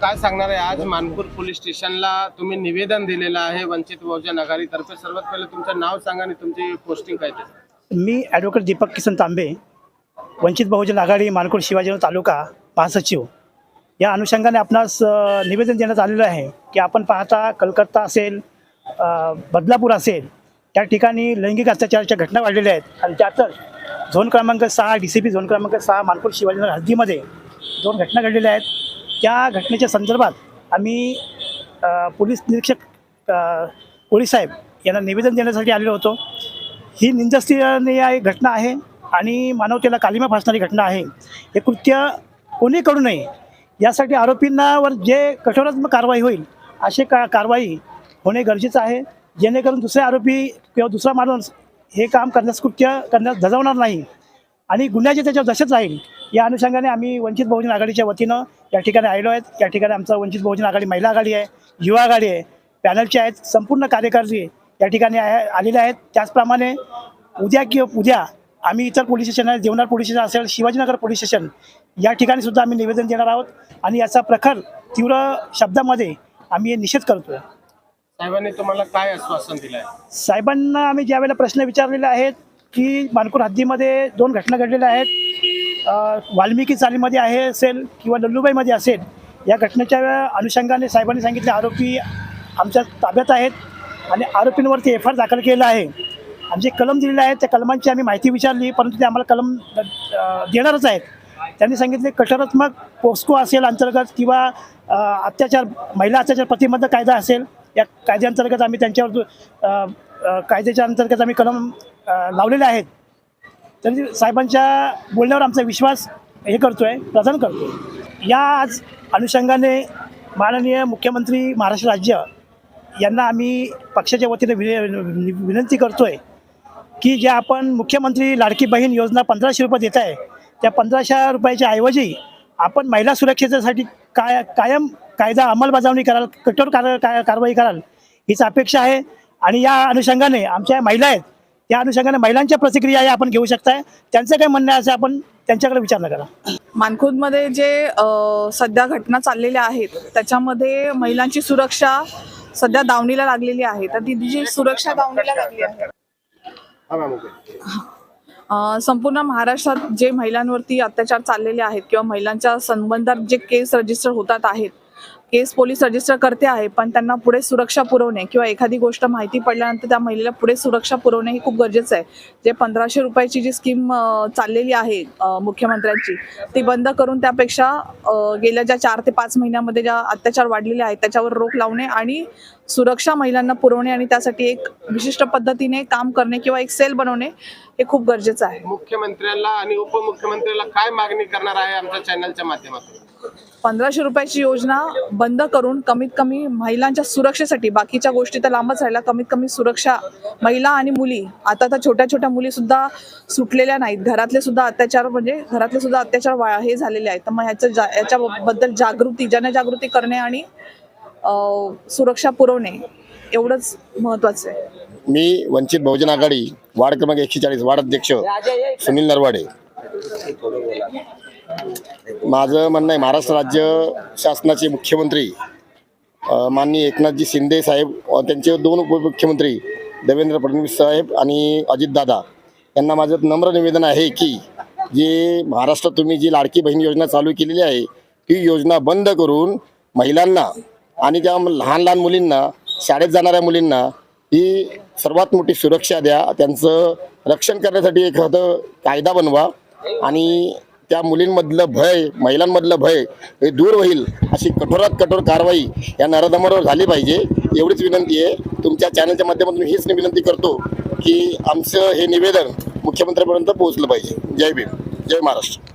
काय सांगणार आहे? आज मानपूर पोलीस स्टेशनला तुम्ही निवेदन दिलेलं आहे वंचित बहुजन आघाडीतर्फे. सर्वात पहिले तुमचं नाव सांगा आणि तुमची पोस्टिंग काय ते? मी ॲडव्होकेट दीपक किसन तांबे वंचित बहुजन आघाडी मानकोड शिवाजीनगर तालुका महासचिव. या अनुषंगाने आपणास निवेदन देण्यात आलेलं आहे की आपण पाहता कलकत्ता असेल बदलापूर असेल त्या ठिकाणी लैंगिक अत्याचाराच्या घटना वाढलेल्या आहेत. आणि त्यातच झोन क्रमांक सहा डी सी पी झोन क्रमांक सहा मानपूर शिवाजीनगर हद्दीमध्ये दोन घटना घडलेल्या आहेत. त्या घटनेच्या संदर्भात आम्ही पोलीस निरीक्षक अ, कोळी साहेब यांना निवेदन देण्यासाठी आलेलो होतो. ही निंदस्तनीय एक घटना आहे आणि मानवतेला कालिमा फासणारी घटना आहे. हे कृत्य कोणी करू नये यासाठी आरोपींनावर जे कठोरात्मक कारवाई होईल असे का कारवाई होणे गरजेचं आहे. जेणेकरून दुसरे आरोपी किंवा दुसरा माणूस हे काम करण्यास कृत्य करण्यास धजावणार नाही. आणि गुन्ह्याचे त्याच्यावर दशच राहील या अनुषंगाने आम्ही वंचित बहुजन आघाडीच्या वतीनं या ठिकाणी आलेलो आहेत. या ठिकाणी आमचं वंचित बहुजन आघाडी महिला आघाडी आहे युवा आघाडी आहे पॅनलचे आहेत संपूर्ण कार्यकर्ते या ठिकाणी आलेले आहेत. त्याचप्रमाणे उद्या किंवा उद्या आम्ही इतर पोलीस स्टेशन आहे देवनार पोलीस स्टेशन असेल शिवाजीनगर पोलीस स्टेशन या ठिकाणी सुद्धा आम्ही निवेदन देणार आहोत. आणि याचा प्रखर तीव्र शब्दामध्ये आम्ही हे निषेध करतो साहेबांनी तुम्हाला काय आश्वासन दिलं आहे साहेबांना आम्ही ज्या वेळेला प्रश्न विचारलेले आहेत की मानकूर हद्दीमध्ये दोन घटना घडलेल्या आहेत. वाल्मिकी चालीमध्ये आहे असेल किंवा लल्लूबाईमध्ये असेल या घटनेच्या अनुषंगाने साहेबांनी सांगितले आरोपी आमच्या ताब्यात आहेत आणि आरोपींवरती एफ आर दाखल केला आहे. आमचे कलम दिलेले आहेत त्या कलमांची आम्ही माहिती विचारली परंतु ते आम्हाला कलम देणारच आहेत. त्यांनी सांगितले कठोरात्मक पोस्को असेल अंतर्गत किंवा अत्याचार महिला अत्याचार प्रतिबंध कायदा असेल या कायद्याअंतर्गत आम्ही त्यांच्यावर कायद्याच्या अंतर्गत आम्ही कलम लावलेले आहेत. तरी साहेबांच्या बोलण्यावर आमचा विश्वास हे करतोय प्रदान करतो या आज अनुषंगाने माननीय मुख्यमंत्री महाराष्ट्र राज्य यांना आम्ही पक्षाच्या वतीने विने विनंती करतोय की जे आपण मुख्यमंत्री लाडकी बहीण योजना पंधराशे रुपये देत आहे त्या पंधराशे रुपयाच्या ऐवजी आपण महिला सुरक्षेसाठी काय कायम कायदा अंमलबजावणी कराल कठोर कार काय कारवाई कराल हीच अपेक्षा आहे. आणि या अनुषंगाने आमच्या महिला आहेत या अनुषंगाने महिलांच्या प्रतिक्रिया या आपण घेऊ शकताय. त्यांचं काय म्हणणं आहे असं आपण त्यांच्याकडे विचारणा करा. मानखुर्दमध्ये जे सध्या घटना चाललेल्या आहेत त्याच्यामध्ये महिलांची सुरक्षा सध्या दावणीला लागलेली आहे. तर ती जी सुरक्षा दावणीला लागली आहे. हा संपूर्ण महाराष्ट्रात जे महिलांवरती अत्याचार चाललेले आहेत किंवा महिलांच्या संबंधात जे केस रजिस्टर होतात आहेत केस पोलीस रजिस्टर करते आहे पण त्यांना पुढे सुरक्षा पुरवणे किंवा एखादी गोष्ट माहिती पडल्यानंतर त्या महिलेला पुढे सुरक्षा पुरवणे हे खूप गरजेचं आहे. जे पंधराशे रुपयाची जी स्कीम चाललेली आहे मुख्यमंत्र्यांची ती बंद करून त्यापेक्षा गेल्या ज्या चार ते पाच महिन्यामध्ये ज्या अत्याचार वाढलेले आहेत त्याच्यावर रोख लावणे आणि सुरक्षा महिलांना पुरवणे आणि त्यासाठी एक विशिष्ट पद्धतीने काम करणे किंवा एक सेल बनवणे हे खूप गरजेचं आहे. मुख्यमंत्र्याला आणि उपमुख्यमंत्र्याला काय मागणी करणार आहे आमच्या चॅनलच्या माध्यमातून? पंधराशे रुपयाची योजना बंद करून कमीत कमी महिलांच्या सुरक्षेसाठी बाकीच्या गोष्टी तर लांबच राहिल्या कमीत कमी सुरक्षा महिला आणि मुली. आता तर छोट्या छोट्या मुली सुद्धा सुटलेल्या नाहीत. घरातले सुद्धा अत्याचार म्हणजे घरातले सुद्धा अत्याचार हे झालेले आहेत. तर मग ह्याचं जा याच्याबद्दल जागृती जनजागृती करणे आणि सुरक्षा पुरवणे एवढंच महत्वाचं आहे. मी वंचित बहुजन आघाडी वार्ड क्रमांक एकशे चाळीस वार्ड अध्यक्ष सुनील नरवाडे. माझं म्हणणं आहे महाराष्ट्र राज्य शासनाचे मुख्यमंत्री माननीय एकनाथजी शिंदे साहेब त्यांचे दोन उपमुख्यमंत्री देवेंद्र फडणवीस साहेब आणि अजितदादा यांना माझं नम्र निवेदन आहे की जे महाराष्ट्रात तुम्ही जी लाडकी बहीण योजना चालू केलेली आहे ती योजना बंद करून महिलांना आणि त्या लहान लहान मुलींना शाळेत जाणाऱ्या मुलींना ही सर्वात मोठी सुरक्षा द्या. त्यांचं रक्षण करण्यासाठी एखादं कायदा बनवा. आणि त्या मुलींमधलं भय महिलांमधलं भय हे दूर होईल अशी कठोरात कठोर कारवाई या नरदमरावर झाली पाहिजे. एवढीच विनंती आहे. तुमच्या चॅनलच्या माध्यमातून हीच विनंती करतो की आमचं हे निवेदन मुख्यमंत्र्यांपर्यंत पोहोचलं पाहिजे. जय भीम. जय महाराष्ट्र.